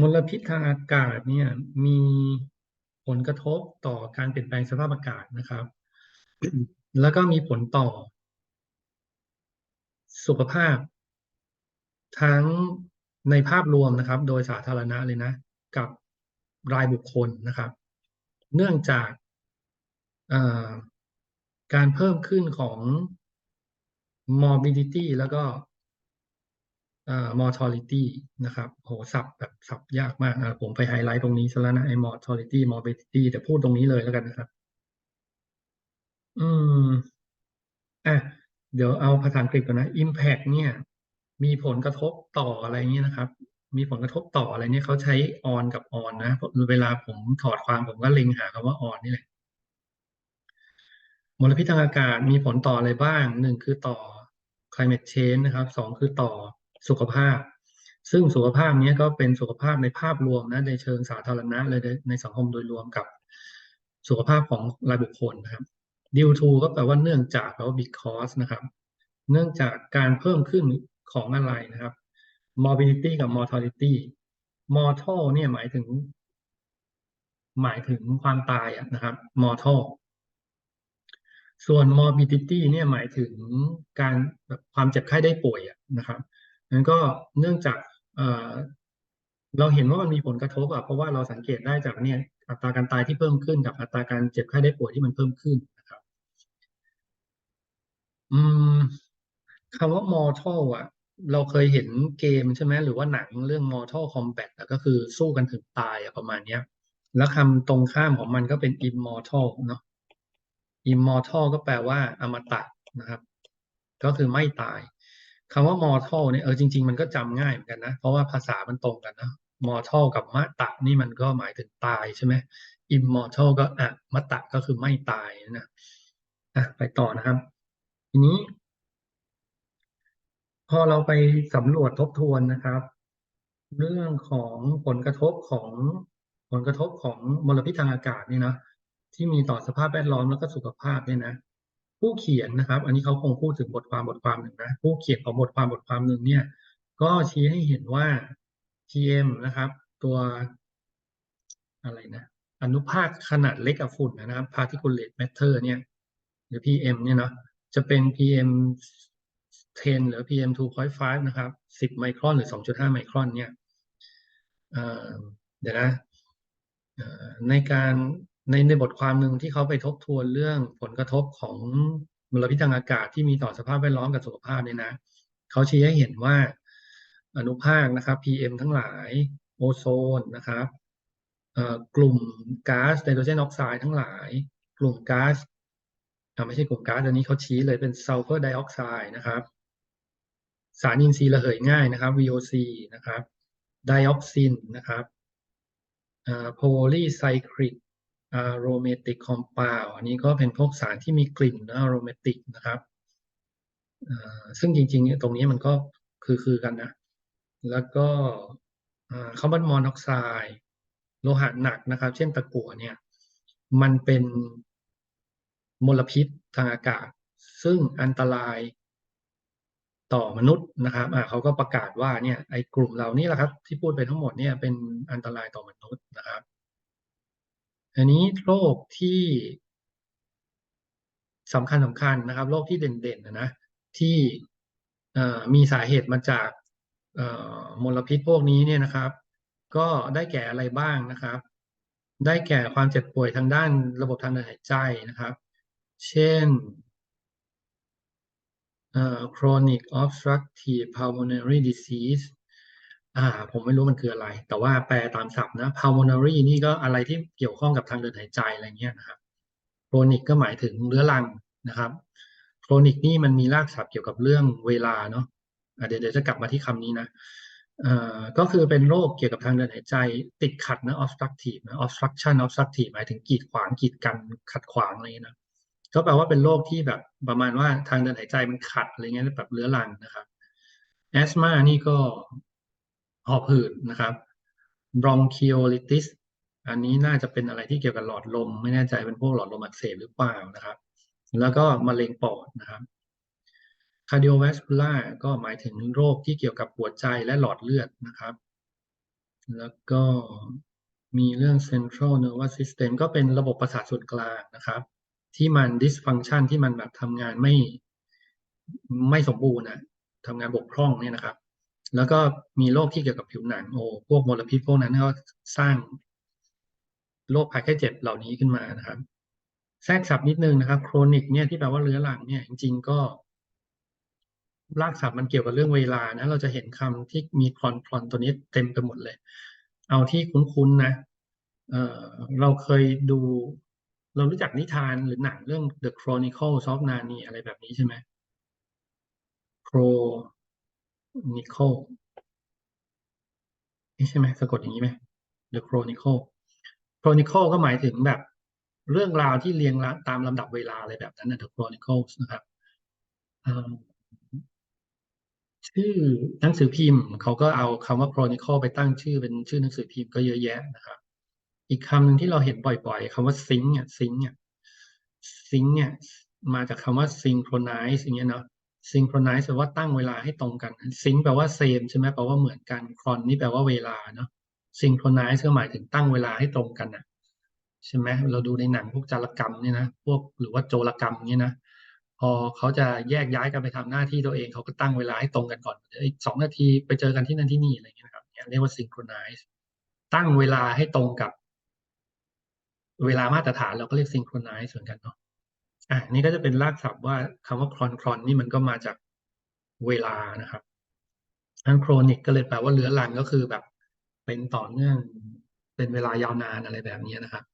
มลพิษทางอากาศเนี่ยมีผลกระทบต่อการเปลี่ยนแปลงสภาพอากาศนะครับ แล้วก็มีผลต่อ สุขภาพ ทั้งในภาพรวมนะครับ โดยสาธารณะเลยนะ กับรายบุคคลนะครับ เนื่องจากการเพิ่มขึ้นของ morbidity แล้วก็ mortality นะครับโหสับแบบสับยากมากนะผมไปไฮไลท์ตรงนี้ซะแล้วนะไอ้ mortality morbidity แต่พูดตรงนี้เลยแล้วกันนะครับ อืมอะเดี๋ยวเอาภาษาอังกฤษก่อนนะ impact เนี่ย มีผลกระทบต่ออะไรเงี้ยนะครับ มีผลกระทบต่ออะไรเนี่ยเขาใช้ on กับ on นะเวลาผมถอดความผมก็เล็งหาคำว่า on นี่แหละมลพิษทางอากาศมีผลต่ออะไรบ้างหนึ่งคือต่อ climate change นะครับสองคือต่อ สุขภาพ ซึ่งสุขภาพนี้ก็เป็นสุขภาพในภาพรวมนะในเชิงสาธารณะเลยในสังคมโดยรวมกับสุขภาพของรายบุคคลนะครับ due to ก็แปลว่าเนื่องจากแปลว่า because นะครับ เนื่องจากการเพิ่มขึ้นของอะไรนะครับ morbidity กับ mortality mortal เนี่ยหมายถึง หมายถึงความตายนะครับ mortal ส่วน morbidity เนี่ยหมายถึงการแบบความเจ็บไข้ได้ป่วยนะครับ นั้นก็เนื่องจากเเราเห็นว่ามันมีผลกระทบอะเพราะว่าเราสังเกตได้จากเนี่ยอัตราการตายที่เพิ่มขึ้นกับอัตราการเจ็บไข้ได้ป่วยที่มันเพิ่มขึ้นนะครับ อืมคำว่า mortal อะ เราเคยเห็นเกมใช่ไหมหรือว่าหนังเรื่อง mortal combat ก็คือสู้กันถึงตายอะประมาณเนี้ย แล้วคำตรงข้ามของมันก็เป็น immortal เนาะ immortal ก็แปลว่าอมตะนะครับ ก็คือไม่ตาย คำว่า mortal เนี่ยเออจริง ๆ มันก็จำง่ายเหมือนกันนะ เพราะว่าภาษามันตรงกันนะ mortal กับมะตะนี่มันก็หมายถึงตายใช่ไหม immortal ก็อะมะตะก็คือไม่ตายนะอะไปต่อนะครับ ทีนี้ พอเราไปสำรวจทบทวนนะครับ เรื่องของผลกระทบของผลกระทบของมลพิษทางอากาศนี่นะที่มีต่อสภาพแวดล้อมแล้วก็สุขภาพเนี่ยนะ ผู้เขียนนะครับ อันนี้เขาคงพูดถึงบทความบทความหนึ่งนะ ผู้เขียนของบทความบทความหนึ่งเนี่ย ก็ชี้ให้เห็นว่า PM นะครับ ตัวอะไรนะ อนุภาคขนาดเล็กกับฝุ่นนะครับ particulate matter เนี่ย หรือ PM เนี่ยเนาะจะเป็น PM 10 หรือ PM 2.5 นะครับ 10 ไมครอนหรือ 2.5 ไมครอนเนี่ยเดี๋ยวนะในการ ในในบทความหนึ่งที่เขาไปทบทวนเรื่องผลกระทบของมลพิษทางอากาศที่มีต่อสภาพแวดล้อมกับสุขภาพเนี่ยนะเขาชี้ให้เห็นว่าอนุภาคนะครับ PM ทั้งหลายโอโซนนะครับกลุ่มก๊าซไนโตรเจนออกไซด์ทั้งหลาย กลุ่มก๊าซไม่ใช่กลุ่มก๊าซอันนี้เขาชี้เลยเป็นซัลเฟอร์ไดออกไซด์นะครับ สารอินทรีย์ระเหยง่ายนะครับ VOC นะครับไดออกซินนะครับโพลีไซคลิก อาร m a t i c compound อันนี้ก็เป็นพวกสารที่มีกลิ่นอาร m a t i c นะครับซึ่งจริงๆ ตรงนี้มันก็คือคือกันนะ แล้วก็คาร์บอนมอนอกไซด์โลหะหนักนะครับ เช่นตะกั่วเนี่ย มันเป็นมลพิษทางอากาศ ซึ่งอันตรายต่อมนุษย์นะครับเขาก็ประกาศว่าเนี่ยไอ้กลุ่มเหล่านี้แหละครับ ที่พูดไปทั้งหมดเนี่ยเป็นอันตรายต่อมนุษย์นะครับ อันนี้โรคที่สำคัญสำคัญนะครับโรคที่เด่นๆนะนะที่มีสาเหตุมาจากมลพิษพวกนี้เนี่ยนะครับ ก็ได้แก่อะไรบ้างนะครับ ได้แก่ความเจ็บป่วยทางด้านระบบทางเดินหายใจนะครับ เช่น chronic obstructive pulmonary disease อ่า ผมไม่รู้มันคืออะไร แต่ว่าแปลตามศัพท์นะ pulmonary นี่ก็อะไรที่เกี่ยวข้องกับทางเดินหายใจอะไรเงี้ยนะครับ chronic ก็หมายถึงเรื้อรังนะครับ chronic นี่มันมีรากศัพท์เกี่ยวกับเรื่องเวลาเนาะเดี๋ยวเดี๋ยวจะกลับมาที่คำนี้นะก็คือเป็นโรคเกี่ยวกับทางเดินหายใจ ติดขัดนะ obstructive นะ obstruction obstructive หมายถึงกีดขวางกีดกันขัดขวางอะไรนะก็แปลว่าเป็นโรคที่แบบประมาณว่าทางเดินหายใจมันขัดอะไรเงี้ยแบบเรื้อรังนะครับแอสมานี่ก็ หอบหืดนะครับ bronchiolitis อันนี้น่าจะเป็นอะไรที่เกี่ยวกับหลอดลม ไม่แน่ใจเป็นพวกหลอดลมอักเสบหรือเปล่านะครับ แล้วก็มะเร็งปอดนะครับ cardiovascular ก็หมายถึงโรคที่เกี่ยวกับหัวใจและหลอดเลือดนะครับ แล้วก็มีเรื่อง central nervous system ก็เป็นระบบประสาทส่วนกลางนะครับ ที่มัน dysfunction ที่มันแบบทำงานไม่ไม่สมบูรณ์นะทำงานบกพร่องเนี่ยนะครับ แล้วก็มีโรคที่เกี่ยวกับผิวหนังโอ้พวกมลพิษพวกนั้นก็สร้างโรคภัยไข้เจ็บเหล่านี้ขึ้นมานะครับ แทรกศัพท์นิดนึงนะครับ โครนิกเนี่ยที่แปลว่าเรื้อรังเนี่ย จริง ๆ ก็รากศัพท์มันเกี่ยวกับเรื่องเวลานะ เราจะเห็นคำที่มีคลอนคลอนตัวนี้เต็มไปหมดเลย เอาที่คุ้นๆนะเอ่เราเคยดู เรารู้จักนิทานหรือหนังเรื่อง The Chronicles of Narnia อะไรแบบนี้ใช่ไหม Chronicle นี่ใช่ไหมสะกดอย่างนี้ไหม The Chronicle Chronicle ก็หมายถึงแบบเรื่องราวที่เรียงละตามลำดับเวลาอะไรแบบนั้นนะ The Chronicles นะครับชื่อหนังสือพิมพ์ เขาก็เอาคำว่า Chronicle ไปตั้งชื่อเป็นชื่อหนังสือพิมพ์ก็เยอะแยะนะครับ อีกคำหนึ่งที่เราเห็นบ่อยๆคำว่า sync เนี่ย sync เนี่ย sync เนี่ยมาจากคำว่า synchronize อย่างเงี้ยเนาะ synchronize แปลว่าตั้งเวลาให้ตรงกัน sync แปลว่า same ใช่ไหมแปลว่าเหมือนกัน chron นี่แปลว่าเวลาเนาะ synchronize ก็หมายถึงตั้งเวลาให้ตรงกันนะใช่ไหมเราดูในหนังพวกจารกรรมเนี่ยนะพวกหรือว่าโจรกรรมเนี่ยนะพอเขาจะแยกย้ายกันไปทำหน้าที่ตัวเองเขาก็ตั้งเวลาให้ตรงกันก่อนอีกสองนาทีไปเจอกันที่นั่นที่นี่อะไรอย่างเงี้ยนะครับเรียกว่า synchronize ตั้งเวลาให้ตรงกับ เวลามาตรฐานเราก็เรียก synchronize เหมือนกันเนาะ อะนี่ก็จะเป็นรากศัพท์ว่าคำว่าครอนครอนนี่มันก็มาจากเวลานะครับอันโครนิกก็เลยแปลว่าเรื้อรังก็คือแบบ เป็นต่อเนื่องเป็นเวลายาวนานอะไรแบบนี้นะครับ